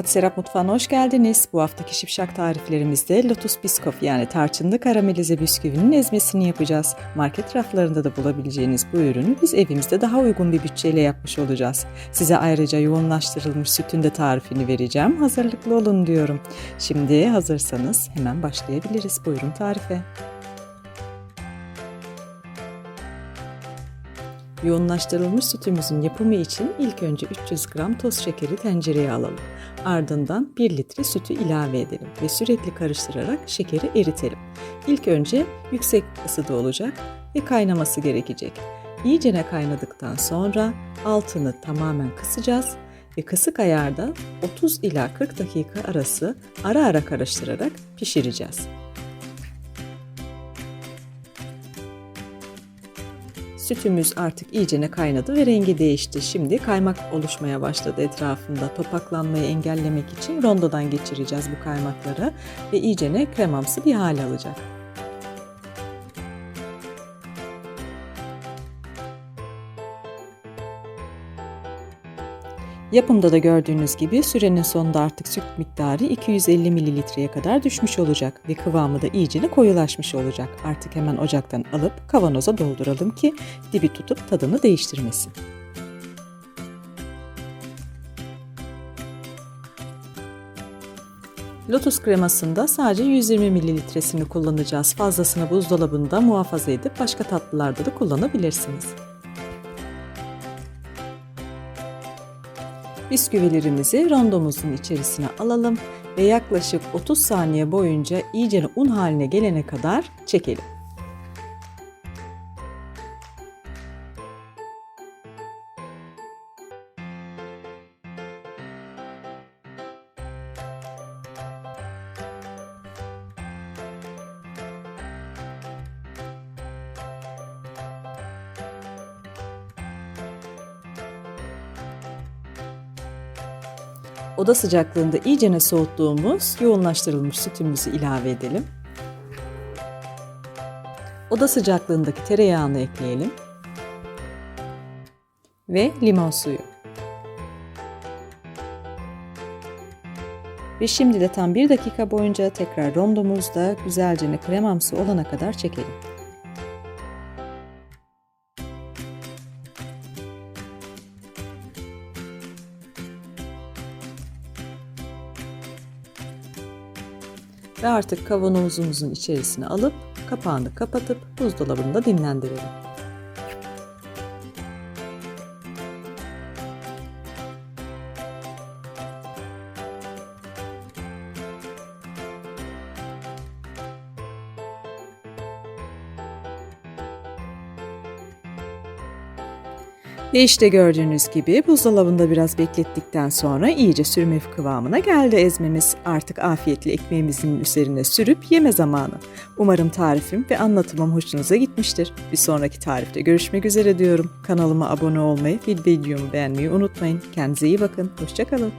Hadi Serap Mutfağı'na hoş geldiniz. Bu haftaki şipşak tariflerimizde Lotus Biscoff yani tarçınlı karamelize bisküvinin ezmesini yapacağız. Market raflarında da bulabileceğiniz bu ürünü biz evimizde daha uygun bir bütçeyle yapmış olacağız. Size ayrıca yoğunlaştırılmış sütün de tarifini vereceğim. Hazırlıklı olun diyorum. Şimdi hazırsanız hemen başlayabiliriz. Buyurun tarife. Yoğunlaştırılmış sütümüzün yapımı için ilk önce 300 gram toz şekeri tencereye alalım. Ardından 1 litre sütü ilave edelim ve sürekli karıştırarak şekeri eritelim. İlk önce yüksek ısıda olacak ve kaynaması gerekecek. İyicene kaynadıktan sonra altını tamamen kısacağız ve kısık ayarda 30 ila 40 dakika arası ara ara karıştırarak pişireceğiz. Sütümüz artık iyicene kaynadı ve rengi değişti. Şimdi kaymak oluşmaya başladı etrafında. Topaklanmayı engellemek için rondodan geçireceğiz bu kaymakları ve iyicene kremamsı bir hal alacak. Yapımda da gördüğünüz gibi sürenin sonunda artık süt miktarı 250 mililitreye kadar düşmüş olacak ve kıvamı da iyicene koyulaşmış olacak. Artık hemen ocaktan alıp kavanoza dolduralım ki dibi tutup tadını değiştirmesin. Lotus kremasında sadece 120 mililitresini kullanacağız. Fazlasını buzdolabında muhafaza edip başka tatlılarda da kullanabilirsiniz. Bisküvilerimizi rondomuzun içerisine alalım ve yaklaşık 30 saniye boyunca iyice un haline gelene kadar çekelim. Oda sıcaklığında iyicene soğuttuğumuz yoğunlaştırılmış sütümüzü ilave edelim. Oda sıcaklığındaki tereyağını ekleyelim. Ve limon suyu. Ve şimdi de tam bir dakika boyunca tekrar rondomuzda güzelce kremamsı olana kadar çekelim. Ve artık kavanozumuzun içerisine alıp kapağını kapatıp buzdolabında dinlendirelim. Ve işte gördüğünüz gibi buzdolabında biraz beklettikten sonra iyice sürme kıvamına geldi ezmemiz. Artık afiyetle ekmeğimizin üzerine sürüp yeme zamanı. Umarım tarifim ve anlatımım hoşunuza gitmiştir. Bir sonraki tarifte görüşmek üzere diyorum. Kanalıma abone olmayı videomu beğenmeyi unutmayın. Kendinize iyi bakın. Hoşçakalın.